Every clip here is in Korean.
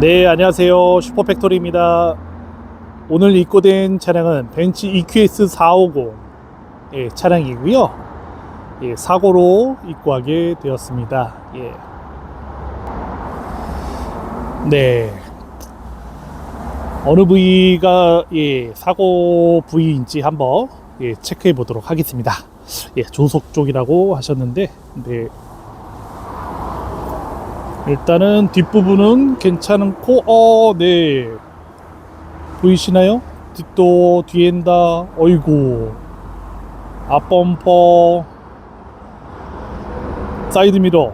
네, 안녕하세요. 슈퍼팩토리입니다. 오늘 입고된 차량은 벤츠 EQS 450 예, 차량이고요. 예, 사고로 입고하게 되었습니다. 예. 네. 어느 부위가 예, 사고 부위인지 한번 예, 체크해 보도록 하겠습니다. 예, 조속 쪽이라고 하셨는데, 네. 일단은 뒷부분은 괜찮고 어, 네. 보이시나요? 뒷도 뒤엔다. 어이구. 앞범퍼. 사이드 미러.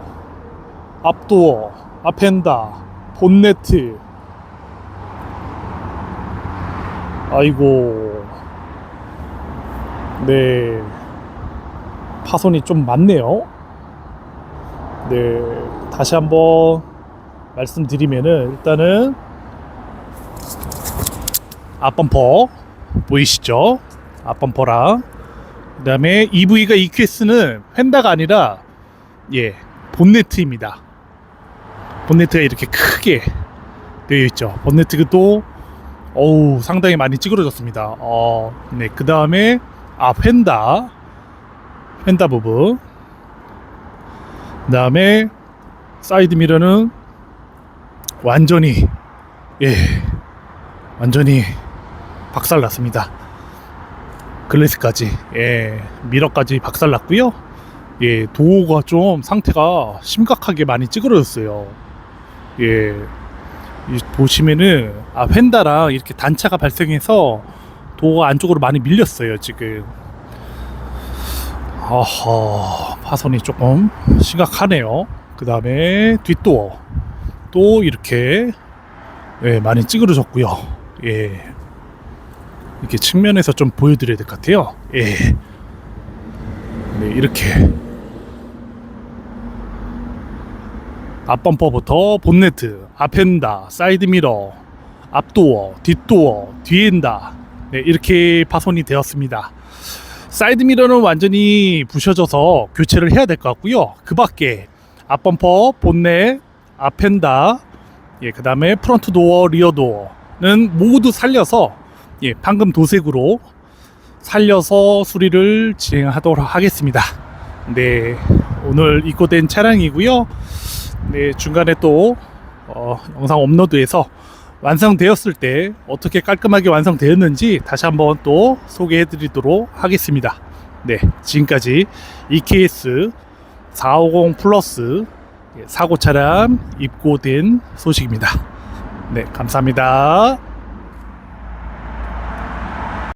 앞도어. 앞엔다. 본네트. 아이고. 네. 파손이 좀 많네요. 네, 다시 한번 말씀드리면은 일단은 앞범퍼 보이시죠? 앞범퍼랑 그 다음에 EV가 EQS는 펜다가 아니라 예 본네트입니다. 본네트가 이렇게 크게 되어 있죠. 본네트가 또 어우 상당히 많이 찌그러졌습니다. 어, 네, 그 다음에 아 펜다 펜다 부분 그 다음에 사이드 미러는 완전히 예 완전히 박살났습니다. 글래스까지 예 미러까지 박살났고요. 예 도어가 좀 상태가 심각하게 많이 찌그러졌어요. 예이 보시면은 아 펜다랑 이렇게 단차가 발생해서 도어가 안쪽으로 많이 밀렸어요 지금. 아하 파손이 조금 심각하네요 그 다음에 뒷도어 또 이렇게 예, 많이 찌그러졌고요. 예. 이렇게 측면에서 좀 보여드려야 될 것 같아요. 예. 네, 이렇게. 앞범퍼부터 본네트 앞엔다 사이드미러 앞도어 뒷도어 뒤엔다. 네, 이렇게 파손이 되었습니다. 사이드 미러는 완전히 부셔져서 교체를 해야 될 것 같고요. 그 밖에 앞범퍼, 본넷, 앞엔다, 예, 그 다음에 프론트 도어, 리어 도어는 모두 살려서 예, 방금 도색으로 살려서 수리를 진행하도록 하겠습니다. 네, 오늘 입고된 차량이고요. 네, 중간에 또 어, 영상 업로드해서 완성되었을 때 어떻게 깔끔하게 완성되었는지 다시 한번 또 소개해 드리도록 하겠습니다. 네, 지금까지 EKS 450 플러스 사고 차량 입고된 소식입니다. 네, 감사합니다.